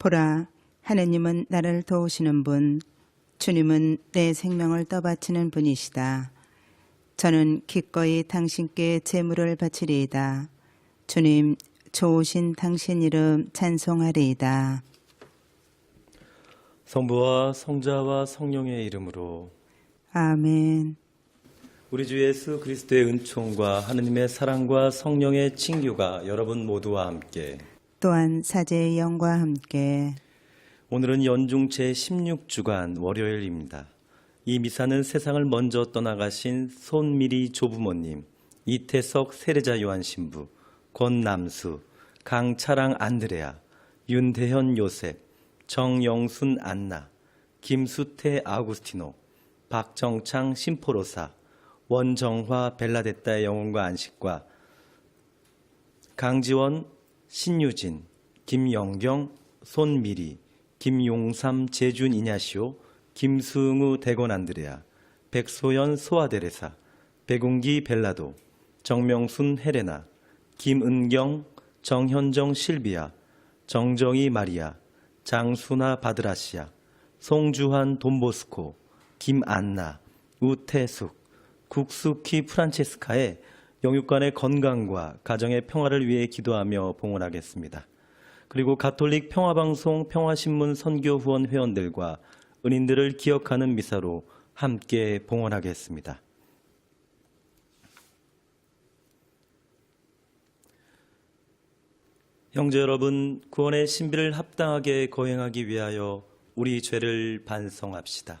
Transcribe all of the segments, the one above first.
보라, 하느님은 나를 도우시는 분, 주님은 내 생명을 떠바치는 분이시다. 저는 기꺼이 당신께 제물을 바치리이다. 주님, 좋으신 당신 이름 찬송하리이다. 성부와 성자와 성령의 이름으로 아멘. 우리 주 예수 그리스도의 은총과 하느님의 사랑과 성령의 친교가 여러분 모두와 함께 또한 사제의 영과 함께 오늘은 연중 제 16주간 월요일입니다. 이 미사는 세상을 먼저 떠나가신 손미리 조부모님, 이태석 세례자 요한 신부, 권남수, 강차랑 안드레아, 윤대현 요셉, 정영순 안나, 김수태 아구스티노, 박정창 심포로사, 원정화 벨라데타의 영혼과 안식과 강지원, 신유진, 김영경, 손미리, 김용삼, 재준 이냐시오, 김승우 대건 안드레아, 백소연 소아데레사, 백운기 벨라도, 정명순 헤레나, 김은경, 정현정 실비아, 정정희 마리아, 장순아 바드라시아, 송주환 돈보스코, 김안나, 우태숙, 국수키 프란체스카의 영육간의 건강과 가정의 평화를 위해 기도하며 봉헌하겠습니다. 그리고 가톨릭 평화방송 평화신문 선교 후원 회원들과 은인들을 기억하는 미사로 함께 봉헌하겠습니다. 형제 여러분, 구원의 신비를 합당하게 거행하기 위하여 우리 죄를 반성합시다.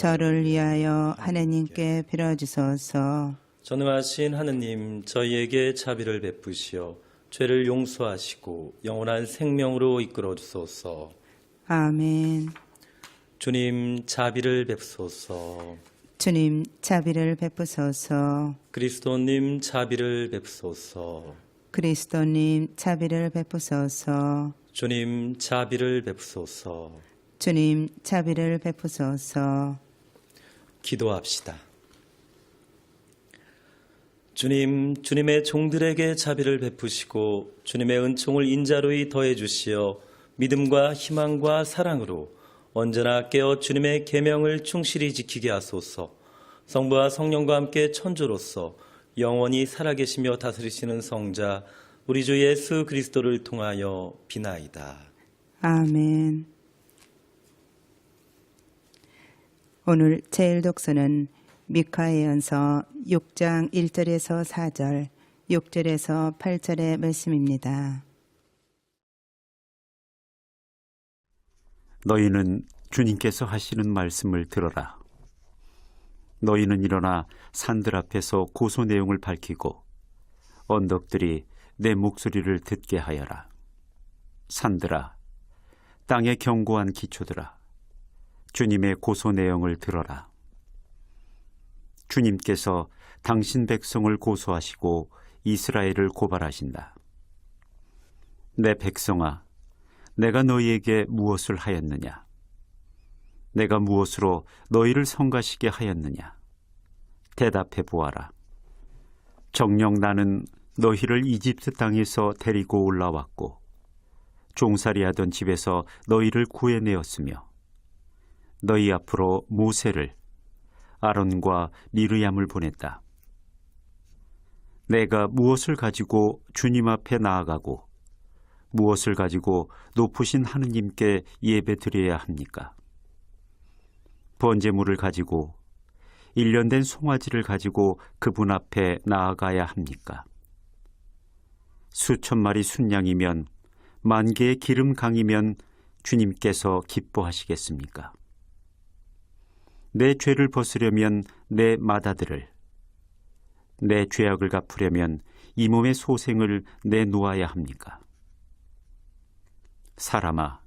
저를 위하여 하나님께 빌어주소서. 전능하신 하느님 저희에게 자비를 베푸시어 죄를 용서하시고 영원한 생명으로 이끌어 주소서. 아멘. 주님 자비를 베푸소서. 주님 자비를 베푸소서. 그리스도님 자비를 베푸소서. 그리스도님 자비를 베푸소서. 주님 자비를 베푸소서. 주님 자비를 베푸소서. 기도합시다. 주님, 주님의 종들에게 자비를 베푸시고 주님의 은총을 인자로이 더해 주시어 믿음과 희망과 사랑으로 언제나 깨어 주님의 계명을 충실히 지키게 하소서. 성부와 성령과 함께 천주로서 영원히 살아계시며 다스리시는 성자 우리 주 예수 그리스도를 통하여 비나이다. 아멘. 오늘 제일 독서는 미카의연서 6장 1절에서 4절, 6절에서 8절의 말씀입니다. 너희는 주님께서 하시는 말씀을 들어라. 너희는 일어나 산들 앞에서 고소 내용을 밝히고 언덕들이 내 목소리를 듣게 하여라. 산들아, 땅의 견고한 기초들아, 주님의 고소 내용을 들어라. 주님께서 당신 백성을 고소하시고 이스라엘을 고발하신다. 내 백성아, 내가 너희에게 무엇을 하였느냐? 내가 무엇으로 너희를 성가시게 하였느냐? 대답해 보아라. 정녕 나는 너희를 이집트 땅에서 데리고 올라왔고, 종살이하던 집에서 너희를 구해내었으며, 너희 앞으로 모세를 아론과 미르얌을 보냈다. 내가 무엇을 가지고 주님 앞에 나아가고 무엇을 가지고 높으신 하느님께 예배 드려야 합니까? 번제물을 가지고 일련된 송아지를 가지고 그분 앞에 나아가야 합니까? 수천 마리 순양이면 만 개의 기름 강이면 주님께서 기뻐하시겠습니까? 내 죄를 벗으려면 내 마다들을, 내 죄악을 갚으려면 이 몸의 소생을 내놓아야 합니까? 사람아,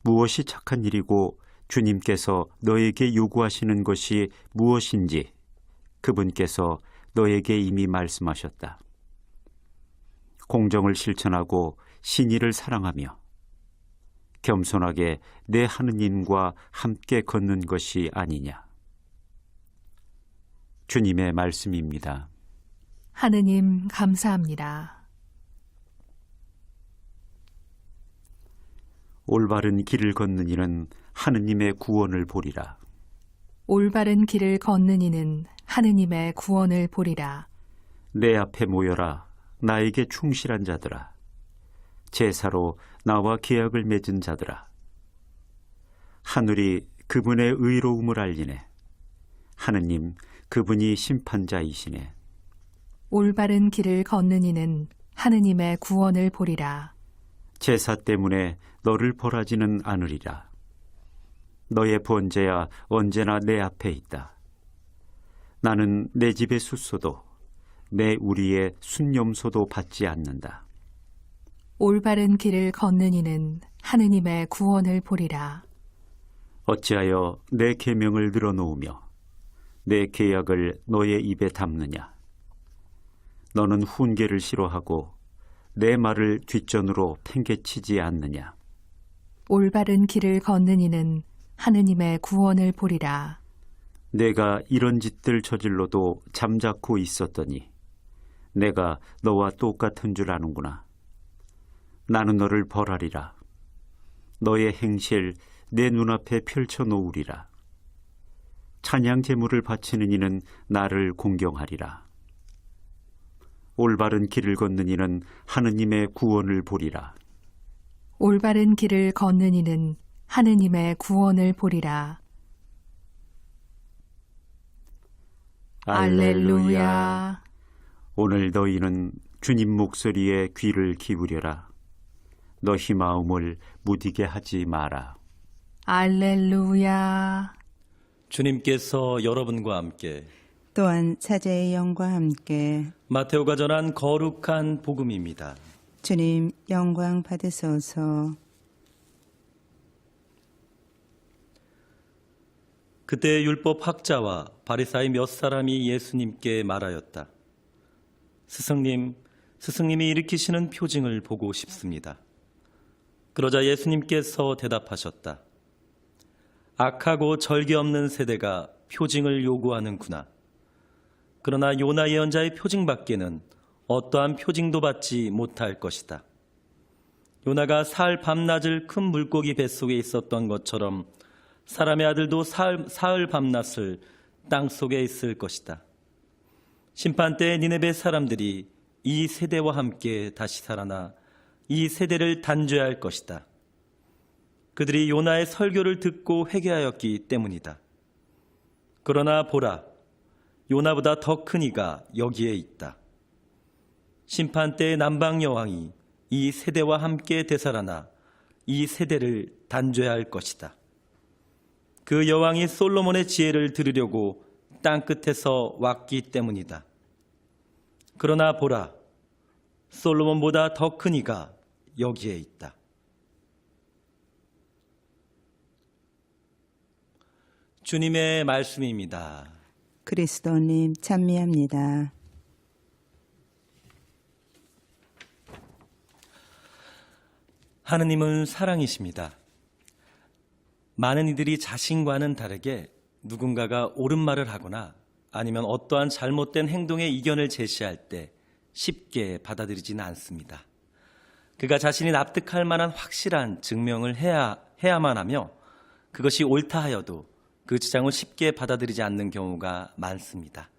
무엇이 착한 일이고 주님께서 너에게 요구하시는 것이 무엇인지 그분께서 너에게 이미 말씀하셨다. 공정을 실천하고 신의를 사랑하며 겸손하게 내 하느님과 함께 걷는 것이 아니냐. 주님의 말씀입니다. 하느님 감사합니다. 올바른 길을 걷는 이는 하느님의 구원을 보리라. 올바른 길을 걷는 이는 하느님의 구원을 보리라. 내 앞에 모여라. 나에게 충실한 자들아. 제사로 나와 계약을 맺은 자들아. 하늘이 그분의 의로움을 알리네. 하느님, 그분이 심판자이시네. 올바른 길을 걷는 이는 하느님의 구원을 보리라. 제사 때문에 너를 벌하지는 않으리라. 너의 번제야 언제나 내 앞에 있다. 나는 내 집의 숫소도 내 우리의 순념소도 받지 않는다. 올바른 길을 걷는 이는 하느님의 구원을 보리라. 어찌하여 내 계명을 늘어놓으며 내 계약을 너의 입에 담느냐? 너는 훈계를 싫어하고 내 말을 뒷전으로 팽개치지 않느냐? 올바른 길을 걷는 이는 하느님의 구원을 보리라. 내가 이런 짓들 저질러도 잠자코 있었더니 내가 너와 똑같은 줄 아는구나. 나는 너를 벌하리라. 너의 행실 내 눈앞에 펼쳐 놓으리라. 찬양 제물을 바치는 이는 나를 공경하리라. 올바른 길을 걷는 이는 하느님의 구원을 보리라. 올바른 길을 걷는 이는 하느님의 구원을 보리라. 알렐루야. 오늘 너희는 주님 목소리에 귀를 기울여라. 너희 마음을 무디게 하지 마라. 알렐루야. 주님께서 여러분과 함께 또한 사제의 영과 함께 마테오가 전한 거룩한 복음입니다. 주님 영광 받으소서. 그때 율법 학자와 바리사의 몇 사람이 예수님께 말하였다. 스승님, 스승님이 일으키시는 표징을 보고 싶습니다. 그러자 예수님께서 대답하셨다. 악하고 절개 없는 세대가 표징을 요구하는구나. 그러나 요나 예언자의 표징밖에는 어떠한 표징도 받지 못할 것이다. 요나가 사흘 밤낮을 큰 물고기 뱃속에 있었던 것처럼 사람의 아들도 사흘, 사흘 밤낮을 땅 속에 있을 것이다. 심판 때 니네베 사람들이 이 세대와 함께 다시 살아나 이 세대를 단죄할 것이다. 그들이 요나의 설교를 듣고 회개하였기 때문이다. 그러나 보라, 요나보다 더 큰 이가 여기에 있다. 심판 때 남방 여왕이 이 세대와 함께 되살아나 이 세대를 단죄할 것이다. 그 여왕이 솔로몬의 지혜를 들으려고 땅 끝에서 왔기 때문이다. 그러나 보라, 솔로몬보다 더 큰 이가 여기에 있다. 주님의 말씀입니다. 그리스도님 찬미합니다. 하느님은 사랑이십니다. 많은 이들이 자신과는 다르게 누군가가 옳은 말을 하거나 아니면 어떠한 잘못된 행동의 이견을 제시할 때 쉽게 받아들이지는 않습니다. 그가 자신이 납득할 만한 확실한 증명을 해야, 해야만 하며 그것이 옳다 하여도 그 주장을 쉽게 받아들이지 않는 경우가 많습니다.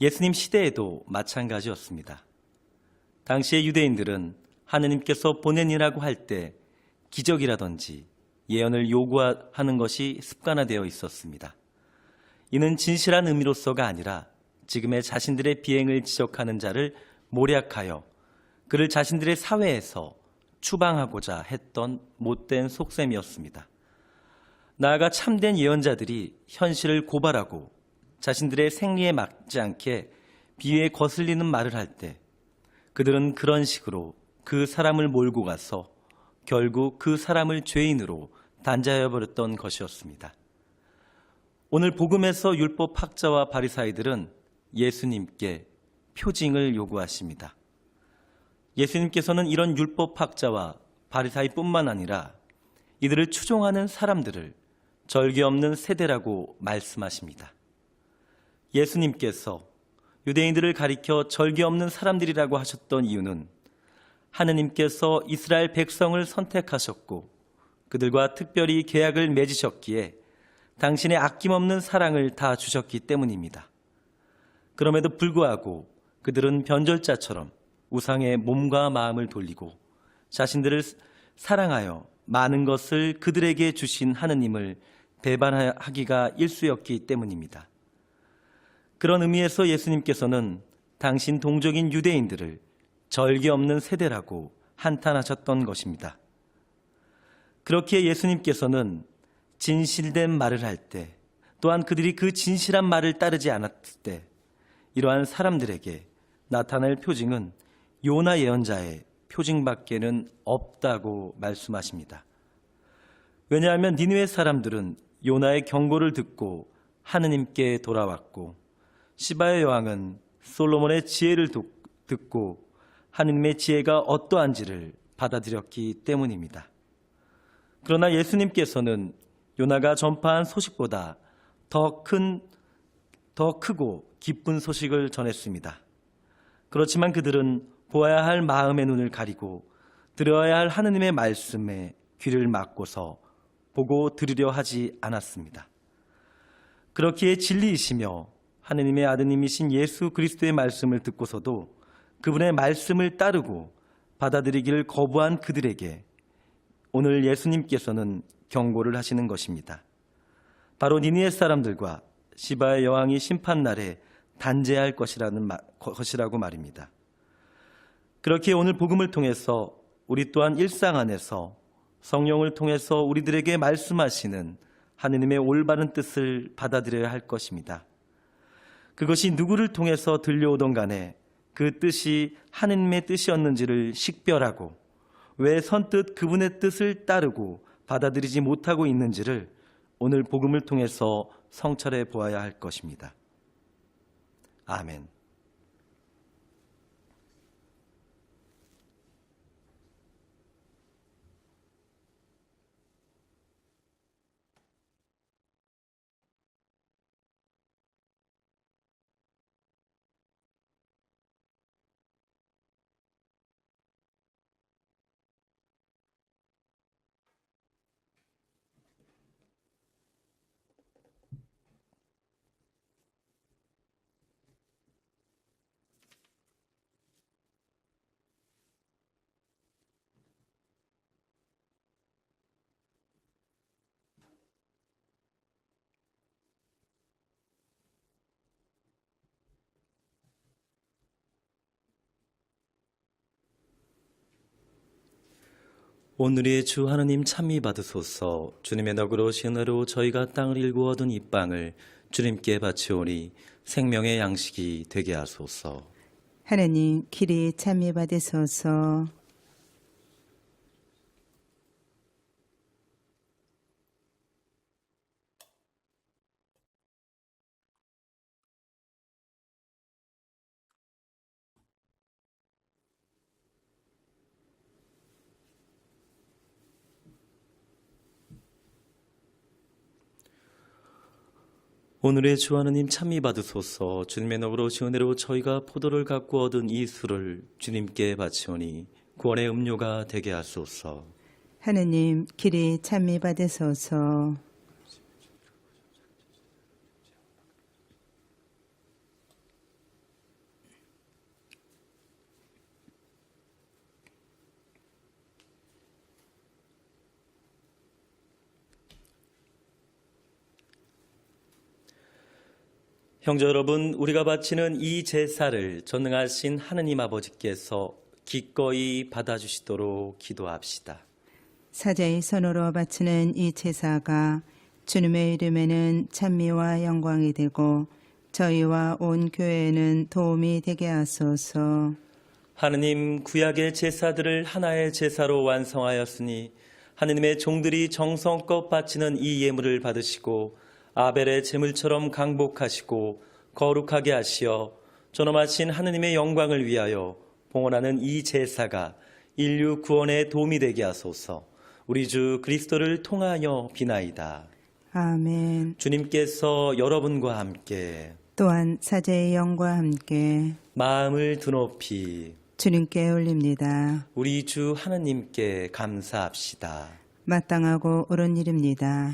예수님 시대에도 마찬가지였습니다. 당시의 유대인들은 하느님께서 보낸이라고 할 때 기적이라든지 예언을 요구하는 것이 습관화되어 있었습니다. 이는 진실한 의미로서가 아니라 지금의 자신들의 비행을 지적하는 자를 모략하여 그를 자신들의 사회에서 추방하고자 했던 못된 속셈이었습니다. 나아가 참된 예언자들이 현실을 고발하고 자신들의 생리에 맞지 않게 비위에 거슬리는 말을 할 때 그들은 그런 식으로 그 사람을 몰고 가서 결국 그 사람을 죄인으로 단죄하여 버렸던 것이었습니다. 오늘 복음에서 율법 학자와 바리사이들은 예수님께 표징을 요구하십니다. 예수님께서는 이런 율법 학자와 바리사이뿐만 아니라 이들을 추종하는 사람들을 절개 없는 세대라고 말씀하십니다. 예수님께서 유대인들을 가리켜 절개 없는 사람들이라고 하셨던 이유는 하느님께서 이스라엘 백성을 선택하셨고 그들과 특별히 계약을 맺으셨기에 당신의 아낌없는 사랑을 다 주셨기 때문입니다. 그럼에도 불구하고 그들은 변절자처럼 우상의 몸과 마음을 돌리고 자신들을 사랑하여 많은 것을 그들에게 주신 하느님을 배반하기가 일쑤였기 때문입니다. 그런 의미에서 예수님께서는 당신 동족인 유대인들을 절개 없는 세대라고 한탄하셨던 것입니다. 그렇기에 예수님께서는 진실된 말을 할 때, 또한 그들이 그 진실한 말을 따르지 않았을 때, 이러한 사람들에게 나타날 표징은 요나 예언자의 표징밖에는 없다고 말씀하십니다. 왜냐하면 니느웨 사람들은 요나의 경고를 듣고 하느님께 돌아왔고 시바의 여왕은 솔로몬의 지혜를 도- 듣고 하느님의 지혜가 어떠한지를 받아들였기 때문입니다. 그러나 예수님께서는 요나가 전파한 소식보다 더 큰, 더 크고 기쁜 소식을 전했습니다. 그렇지만 그들은 보아야 할 마음의 눈을 가리고 들어야 할 하느님의 말씀에 귀를 막고서 보고 들으려 하지 않았습니다. 그렇기에 진리이시며 하느님의 아드님이신 예수 그리스도의 말씀을 듣고서도 그분의 말씀을 따르고 받아들이기를 거부한 그들에게 오늘 예수님께서는 경고를 하시는 것입니다. 바로 니니의 사람들과 시바의 여왕이 심판 날에 단죄할 것이라는 마- 것이라고 말입니다. 그렇게 오늘 복음을 통해서 우리 또한 일상 안에서 성령을 통해서 우리들에게 말씀하시는 하느님의 올바른 뜻을 받아들여야 할 것입니다. 그것이 누구를 통해서 들려오던 간에 그 뜻이 하느님의 뜻이었는지를 식별하고 왜 선뜻 그분의 뜻을 따르고 받아들이지 못하고 있는지를 오늘 복음을 통해서 성찰해 보아야 할 것입니다. 아멘. 오늘의 주 하나님 참미 받으소서. 주님의 너그러 신으로 저희가 땅을 일구 얻은 이 빵을 주님께 바치오니 생명의 양식이 되게 하소서. 하느님 길이 참여 받으소서 오늘의 주 하나님 참미 받으소서. 주님의 너그러 은혜로 저희가 포도를 갖고 얻은 이 술을 주님께 바치오니 구원의 음료가 되게 하소서. 하느님 길이 참여 받으소서 형제 여러분, 우리가 바치는 이 제사를 전능하신 하느님 아버지께서 기꺼이 받아주시도록 기도합시다. 사자의 선으로 바치는 이 제사가 주님의 이름에는 찬미와 영광이 되고 저희와 온 교회에는 도움이 되게 하소서 하느님 구약의 제사들을 하나의 제사로 완성하였으니 하느님의 종들이 정성껏 바치는 이 예물을 받으시고 아벨의 제물처럼 강복하시고 거룩하게 하시어 존엄하신 하느님의 영광을 위하여 봉헌하는 이 제사가 인류 구원에 도움이 되게 하소서. 우리 주 그리스도를 통하여 비나이다. 아멘. 주님께서 여러분과 함께 또한 사제의 영과 함께 마음을 드높이 주님께 올립니다. 우리 주 하느님께 감사합시다. 마땅하고 옳은 일입니다.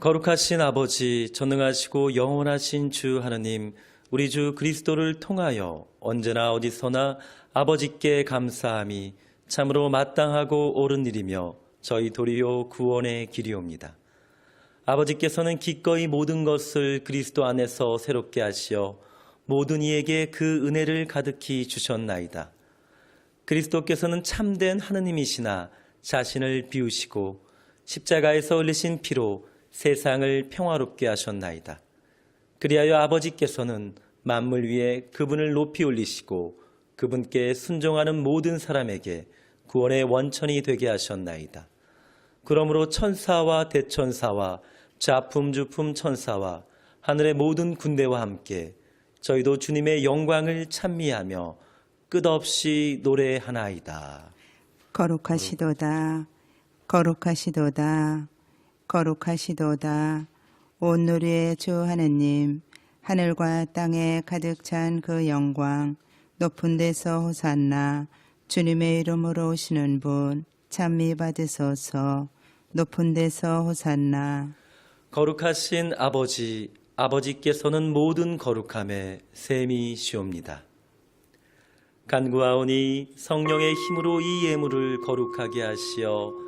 거룩하신 아버지, 전능하시고 영원하신 주 하느님, 우리 주 그리스도를 통하여 언제나 어디서나 아버지께 감사함이 참으로 마땅하고 옳은 일이며 저희 도리요 구원의 길이옵니다. 아버지께서는 기꺼이 모든 것을 그리스도 안에서 새롭게 하시어 모든 이에게 그 은혜를 가득히 주셨나이다. 그리스도께서는 참된 하느님이시나 자신을 비우시고 십자가에서 흘리신 피로 세상을 평화롭게 하셨나이다. 그리하여 아버지께서는 만물 위에 그분을 높이 올리시고 그분께 순종하는 모든 사람에게 구원의 원천이 되게 하셨나이다. 그러므로 천사와 대천사와 좌품주품 천사와 하늘의 모든 군대와 함께 저희도 주님의 영광을 찬미하며 끝없이 노래하나이다. 거룩하시도다. 거룩하시도다. 거룩하시도다. 온 누리의 주 하느님, 하늘과 땅에 가득 찬 그 영광, 높은 데서 호산나, 주님의 이름으로 오시는 분, 찬미 받으소서, 높은 데서 호산나, 거룩하신 아버지, 아버지께서는 모든 거룩함에 셈이시옵니다. 간구하오니 성령의 힘으로 이 예물을 거룩하게 하시어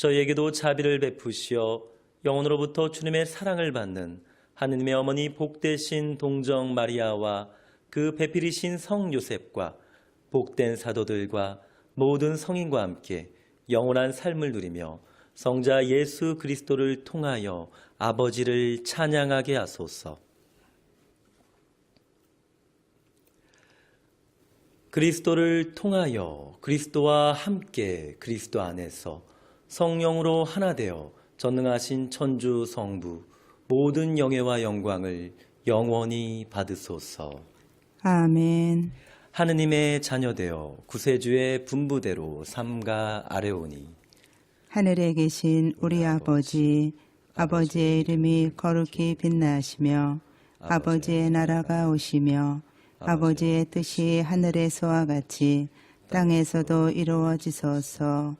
저희에게도 자비를 베푸시어 영혼으로부터 주님의 사랑을 받는 하느님의 어머니 복되신 동정 마리아와 그 배필이신 성 요셉과 복된 사도들과 모든 성인과 함께 영원한 삶을 누리며 성자 예수 그리스도를 통하여 아버지를 찬양하게 하소서. 그리스도를 통하여 그리스도와 함께 그리스도 안에서 성령으로 하나 되어 전능하신 천주 성부 모든 영예와 영광을 영원히 받으소서. 아멘. 하느님의 자녀되어 구세주의 분부대로 삼가 아뢰오니 하늘에 계신 우리 아버지, 아버지의 이름이 거룩히 빛나시며, 아버지의 나라가 오시며, 아버지의 뜻이 하늘에서와 같이 땅에서도 이루어지소서.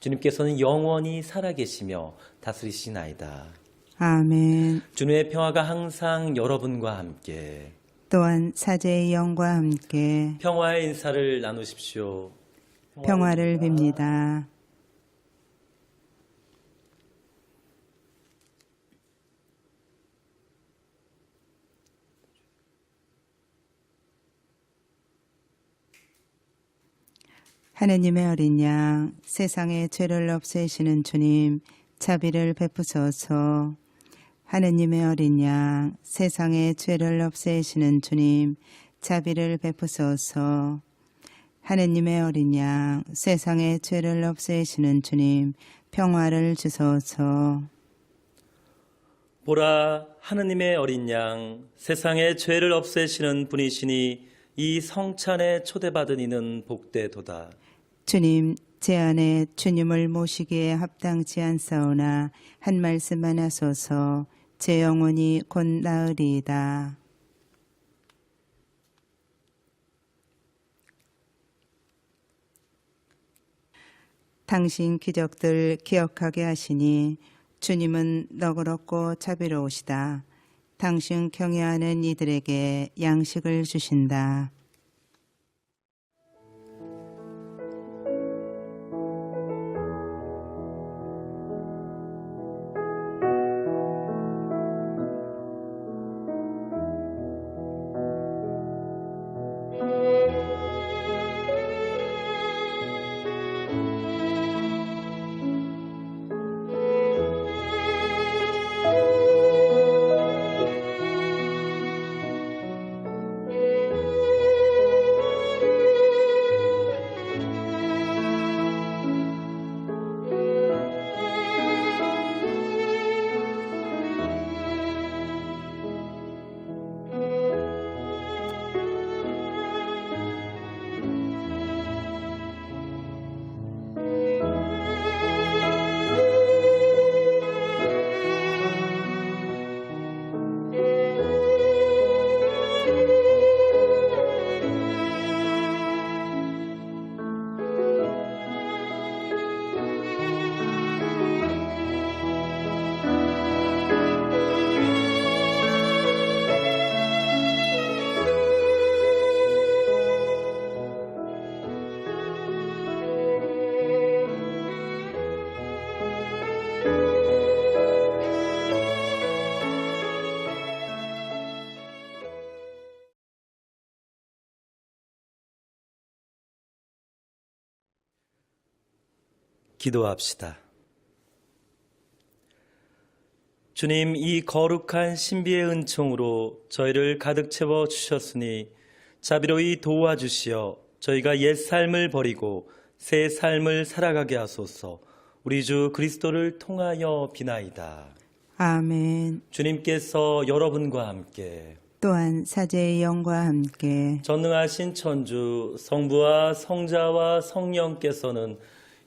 주님께서는 영원히 살아계시며 다스리시나이다. 아멘. 주님의 평화가 항상 여러분과 함께 또한 사제의 영과 함께 평화의 인사를 나누십시오. 평화를 빕니다. 하느님의 어린 양, 세상의 죄를 없애시는 주님, 자비를 베푸소서. 하느님의 어린 양, 세상의 죄를 없애시는 주님, 자비를 베푸소서. 하느님의 어린 양, 세상의 죄를 없애시는 주님, 평화를 주소서. 보라 하느님의 어린 양 세상의 죄를 없애시는 분이시니 이 성찬에 초대받은 이는 복되도다. 주님, 제 안에 주님을 모시기에 합당치 않사오나 한 말씀만 하소서 제 영혼이 곧 나으리이다. 당신 기적들 기억하게 하시니 주님은 너그럽고 자비로우시다. 당신 경외하는 이들에게 양식을 주신다. 기도합시다. 주님, 이 거룩한 신비의 은총으로 저희를 가득 채워 주셨으니 자비로이 도와주시어 저희가 옛 삶을 버리고 새 삶을 살아가게 하소서. 우리 주 그리스도를 통하여 비나이다. 아멘. 주님께서 여러분과 함께 또한 사제의 영과 함께 전능하신 천주 성부와 성자와 성령께서는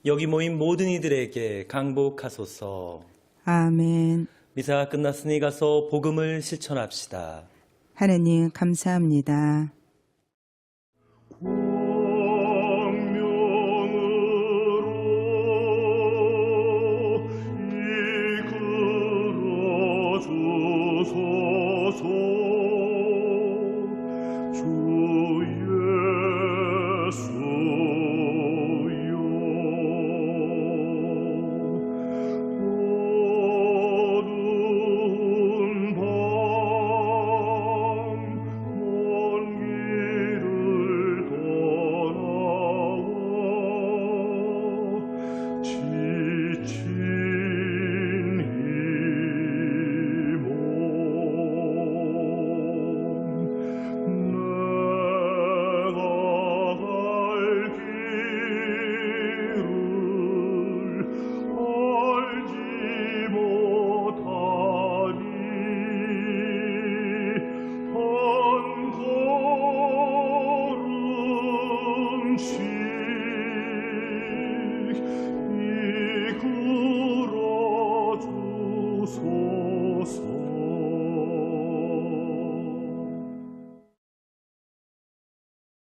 여기 모인 모든 이들에게 강복하소서. 아멘. 미사가 끝났으니 가서 복음을 실천합시다. 하느님 감사합니다.